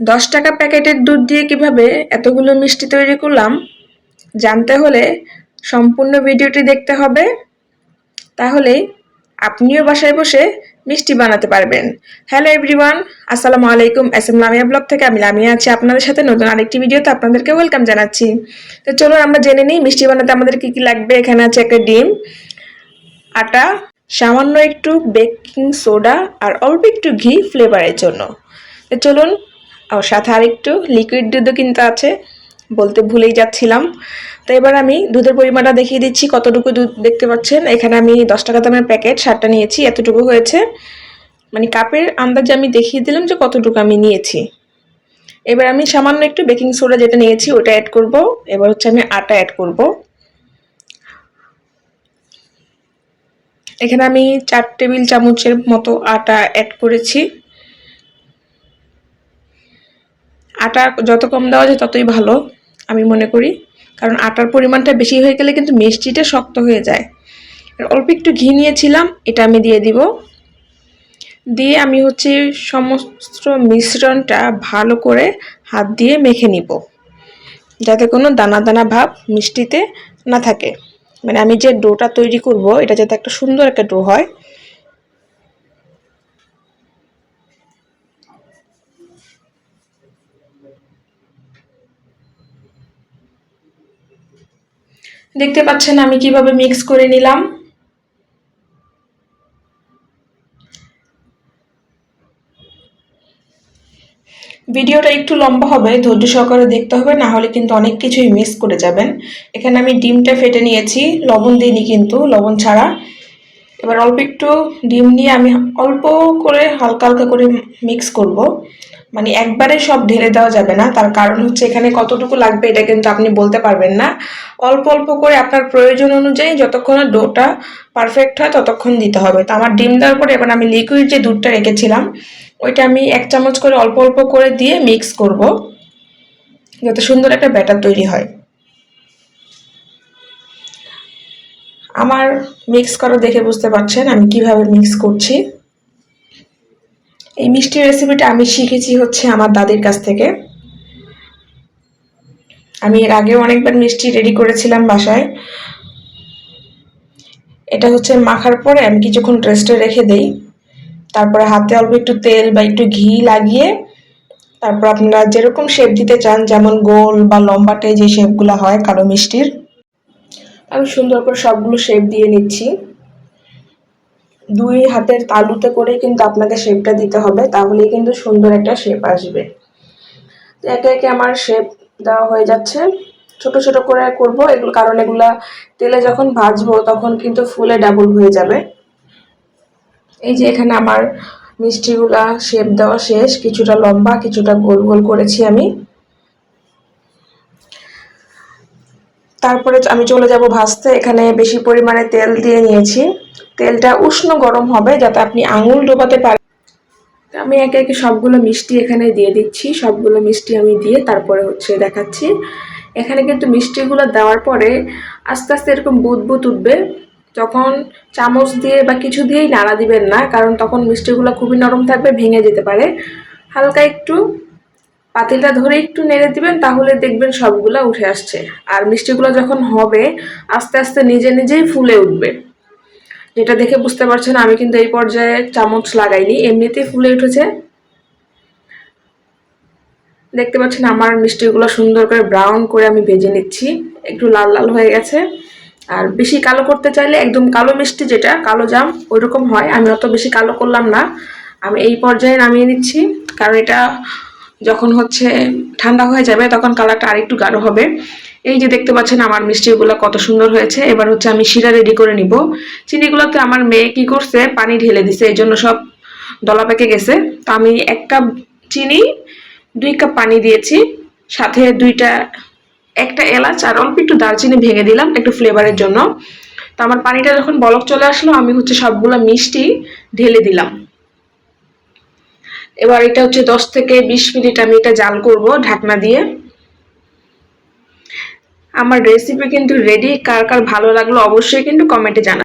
দশ টাকা প্যাকেটের দুধ দিয়ে কীভাবে এতগুলো মিষ্টি তৈরি করলাম, জানতে হলে সম্পূর্ণ ভিডিওটি দেখতে হবে। তাহলেই আপনিও বাসায় বসে মিষ্টি বানাতে পারবেন। হ্যালো এভরিওয়ান, আসসালামু আলাইকুম। এস এম লামিয়া ব্লগ থেকে আমি লামিয়া আছি আপনাদের সাথে নতুন আরেকটি ভিডিওতে আপনাদেরকে ওয়েলকাম জানাচ্ছি। তো চলুন আমরা জেনে নিই মিষ্টি বানাতে আমাদের কী কী লাগবে। এখানে আছে একটা ডিম, আটা, সামান্য একটু বেকিং সোডা আর অল্প একটু ঘি ফ্লেভারের জন্য। চলুন আর সাথে আরেকটু লিকুইড দুধও কিন্তু আছে, বলতে ভুলেই যাচ্ছিলাম। তো এবার আমি দুধের পরিমাণটা দেখিয়ে দিচ্ছি, কতটুকু দুধ দেখতে পাচ্ছেন। এখানে আমি দশ টাকা দামের প্যাকেট, সারটা নিয়েছি, এতটুকু হয়েছে। মানে কাপের আন্দাজে আমি দেখিয়ে দিলাম যে কতটুকু আমি নিয়েছি। এবার আমি সামান্য একটু বেকিং সোডা যেটা নিয়েছি, ওটা অ্যাড করব। এবার হচ্ছে আমি আটা অ্যাড করব। এখানে আমি চার টেবিল চামচের মতো আটা অ্যাড করেছি। আটা যত কম দেওয়া যায় ততই ভালো, আমি মনে করি। কারণ আটার পরিমাণটা বেশি হয়ে গেলে কিন্তু মিষ্টিটা শক্ত হয়ে যায়। অল্প একটু ঘি নিয়েছিলাম, এটা আমি দিয়ে দিব। দিয়ে আমি হচ্ছে সমস্ত মিশ্রণটা ভালো করে হাত দিয়ে মেখে নিব। যাতে কোনো দানা দানা ভাব মিষ্টিতে না থাকে। মানে আমি যে ডোটা তৈরি করব, এটা যাতে একটা সুন্দর একটা ডো হয় দেখতে পাচ্ছেন আমি কীভাবে মিক্স করে নিলাম। ভিডিওটা একটু লম্বা হবে, ধৈর্য সহকারে দেখতে হবে, না হলে কিন্তু অনেক কিছুই মিস করে যাবেন। এখানে আমি ডিমটা ফেটে নিয়েছি, লবণ দিইনি কিন্তু, লবণ ছাড়া। এবার অল্প একটু ডিম নিয়ে আমি অল্প করে হালকা হালকা করে মিক্স করব। মানে একবারে সব ঢেলে দেওয়া যাবে না। তার কারণ হচ্ছে এখানে কতটুকু লাগবে এটা কিন্তু আপনি বলতে পারবেন না। অল্প অল্প করে আপনার প্রয়োজন অনুযায়ী যতক্ষণ ডোটা পারফেক্ট হয় ততক্ষণ দিতে হবে। তো আমার ডিম দেওয়ার পরে এবার আমি লিকুইড যে দুধটা রেখেছিলাম, ওইটা আমি এক চামচ করে অল্প অল্প করে দিয়ে মিক্স করব, যাতে সুন্দর একটা ব্যাটার তৈরি হয়। আমার মিক্স করা দেখে বুঝতে পারছেন আমি কীভাবে মিক্স করছি। এই মিষ্টি রেসিপিটা আমি শিখেছি হচ্ছে আমার দাদির কাছ থেকে। আমি এর আগেও অনেকবার মিষ্টি রেডি করেছিলাম বাসায়। এটা হচ্ছে মাখার পরে আমি কিছুক্ষণ রেস্টে রেখে দেই। তারপরে হাতে অল্প একটু তেল বা একটু ঘি লাগিয়ে তারপর আপনারা যেরকম শেপ দিতে চান, যেমন গোল বা লম্বাটে যে শেপগুলো হয় কালো মিষ্টির আমি সুন্দর করে সবগুলো শেপ দিয়ে নিচ্ছি। দুই হাতের তালুতে করে কিন্তু আপনাকে শেপটা দিতে হবে, তাহলেই কিন্তু সুন্দর একটা শেপ আসবে। একে একে আমার শেপ দেওয়া হয়ে যাচ্ছে। ছোট ছোট করে করব, এগুলো, কারণ এগুলা তেলে যখন ভাজবো তখন কিন্তু ফুলে ডাবল হয়ে যাবে। এই যে এখানে আমার মিষ্টিগুলা শেপ দেওয়া শেষ, কিছুটা লম্বা, কিছুটা গোল গোল করেছি আমি। তারপরে আমি চলে যাব ভাজতে। এখানে বেশি পরিমাণে তেল দিয়ে নিয়েছি। তেলটা উষ্ণ গরম হবে যাতে আপনি আঙুল ডোবাতে পারেন। আমি একে একে সবগুলো মিষ্টি এখানে দিয়ে দিচ্ছি। সবগুলো মিষ্টি আমি দিয়ে তারপরে হচ্ছে দেখাচ্ছি। এখানে কিন্তু মিষ্টিগুলো দেওয়ার পরে আস্তে আস্তে এরকম বুদ বুদ উঠবে। যখন চামচ দিয়ে বা কিছু দিয়েই নাড়া দিবেন না, কারণ তখন মিষ্টিগুলো খুবই নরম থাকবে, ভেঙে যেতে পারে। হালকা একটু পাতিলটা ধরে একটু নেড়ে দিবেন, তাহলে দেখবেন সবগুলো উঠে আসছে। আর মিষ্টিগুলো যখন হবে, আস্তে আস্তে নিজে নিজেই ফুলে উঠবে। যেটা দেখে বুঝতে পারছেন, আমি কিন্তু এই পর্যায়ে চামচ লাগাইনি, এমনিতেই ফুলে উঠেছে। দেখতে পাচ্ছেন আমার মিষ্টিগুলো সুন্দর করে ব্রাউন করে আমি ভেজে নিচ্ছি। একটু লাল লাল হয়ে গেছে। আর বেশি কালো করতে চাইলে একদম কালো মিষ্টি যেটা, কালো জাম ওই রকম হয়। আমি অত বেশি কালো করলাম না। আমি এই পর্যায়ে নামিয়ে নিচ্ছি, কারণ এটা যখন হচ্ছে ঠান্ডা হয়ে যাবে, তখন কালারটা আরেকটু গাঢ় হবে। এই যে দেখতে পাচ্ছেন আমার মিষ্টিগুলো কত সুন্দর হয়েছে। এবার হচ্ছে আমি শিরা রেডি করে নিব। চিনিগুলোতে আমার মেয়ে কি করছে, পানি ঢেলে দিছে, এই জন্য সব দলা পেকে গেছে। তো আমি এক কাপ চিনি, দুই কাপ পানি দিয়েছি। সাথে দুইটা, একটা এলাচ আর অল্প একটু দারচিনি ভেঙে দিলাম একটু ফ্লেভারের জন্য। তো আমার পানিটা যখন বলক চলে আসলো, আমি হচ্ছে সবগুলো মিষ্টি ঢেলে দিলাম। এবার এটা হচ্ছে দশ থেকে বিশ মিনিট আমি এটা জাল করব ঢাকনা দিয়ে। আমার রেসিপি কিন্তু রেডি কার কার ভালো লাগল অবশ্যই কিন্তু কমেন্টে জানা